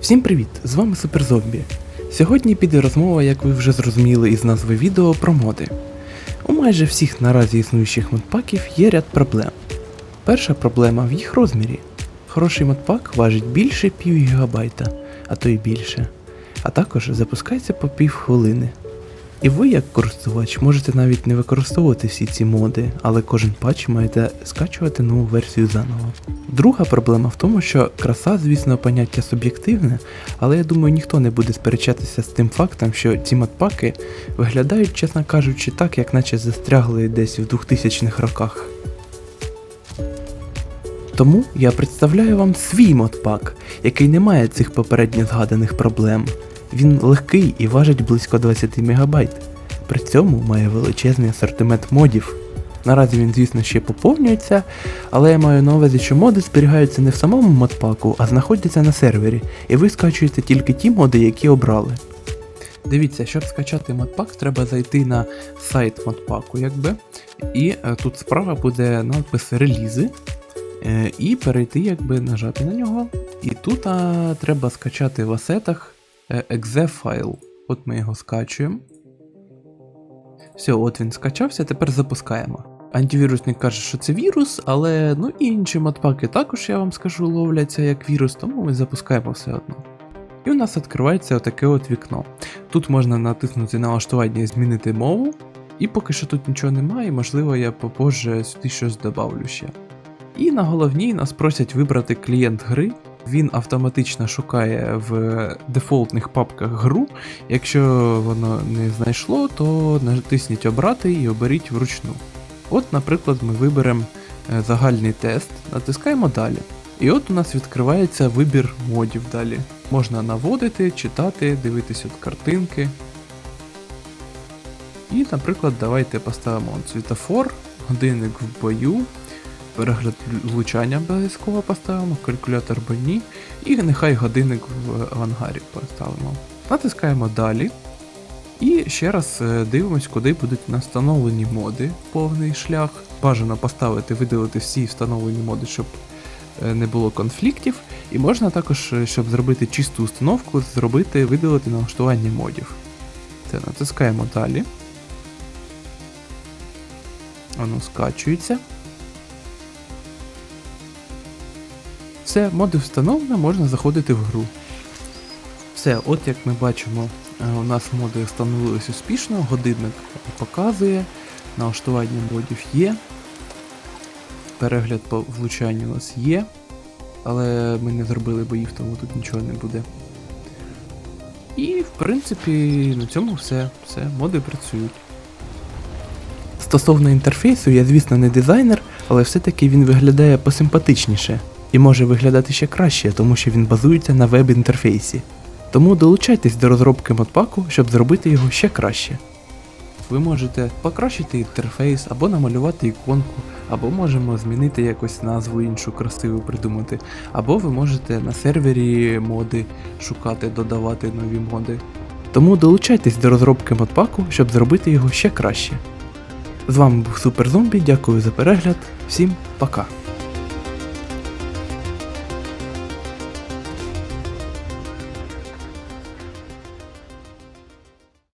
Всім привіт! З вами Суперзомбі. Сьогодні піде розмова, як ви вже зрозуміли із назви відео, про моди. У майже всіх наразі існуючих модпаків є ряд проблем. Перша проблема в їх розмірі. Хороший модпак важить більше пів гігабайта, а то й більше. А також запускається по пів хвилини. І ви, як користувач, можете навіть не використовувати всі ці моди, але кожен патч маєте скачувати нову версію заново. Друга проблема в тому, що краса, звісно, поняття суб'єктивне, але я думаю, ніхто не буде сперечатися з тим фактом, що ці модпаки виглядають, чесно кажучи, так, як наче застрягли десь в 2000-х роках. Тому я представляю вам свій модпак, який не має цих попередньо згаданих проблем. Він легкий і важить близько 20 МБ. При цьому має величезний асортимент модів. Наразі він, звісно, ще поповнюється, але я маю на увазі, що моди зберігаються не в самому модпаку, а знаходяться на сервері, і ви скачуєте тільки ті моди, які обрали. Дивіться, щоб скачати модпак, треба зайти на сайт модпаку, якби. І е, тут справа буде надпис релізи. Е, і перейти, якби нажати на нього. І тут а, треба скачати в асетах exe файл. От ми його скачуємо. Все, от він скачався, тепер запускаємо. Антивірусник каже, що це вірус, але ну і інші модпаки також, я вам скажу, ловляться як вірус, тому ми запускаємо все одно. І у нас відкривається отаке от вікно. Тут можна натиснути налаштування змінити мову. І поки що тут нічого немає, можливо, я попозже сюди щось добавлю ще. І на головній нас просять вибрати клієнт гри. Він автоматично шукає в дефолтних папках гру. Якщо воно не знайшло, то натисніть обрати і оберіть вручну. От, наприклад, ми виберемо е, загальний тест, натискаємо далі. І от у нас відкривається вибір модів далі. Можна наводити, читати, дивитися от картинки. І, наприклад, давайте поставимо світофор, годинник в бою, перегляд влучання обов'язково поставимо, калькулятор броні і нехай годинник в авангарі поставимо. Натискаємо далі. І ще раз е, дивимось, куди будуть настановлені моди, повний шлях. Бажано поставити, видалити всі встановлені моди, щоб е, не було конфліктів. І можна також, е, щоб зробити чисту установку, зробити, видалити налаштування модів. Це натискаємо далі. Воно скачується. Все, моди встановлено, можна заходити в гру. Все, от як ми бачимо, е, у нас моди встановились успішно, годинник показує, налаштування модів є. Перегляд по влучанню у нас є. Але ми не зробили боїв, тому тут нічого не буде. І в принципі на цьому все. Все, моди працюють. Стосовно інтерфейсу, я, звісно, не дизайнер, але все-таки він виглядає посимпатичніше і може виглядати ще краще, тому що він базується на веб-інтерфейсі. Тому долучайтесь до розробки модпаку, щоб зробити його ще краще. Ви можете покращити інтерфейс або намалювати іконку, або можемо змінити якось назву іншу красиву придумати, або ви можете на сервері моди шукати, додавати нові моди. Тому долучайтесь до розробки модпаку, щоб зробити його ще краще. З вами був Суперзомбі, дякую за перегляд, всім пока.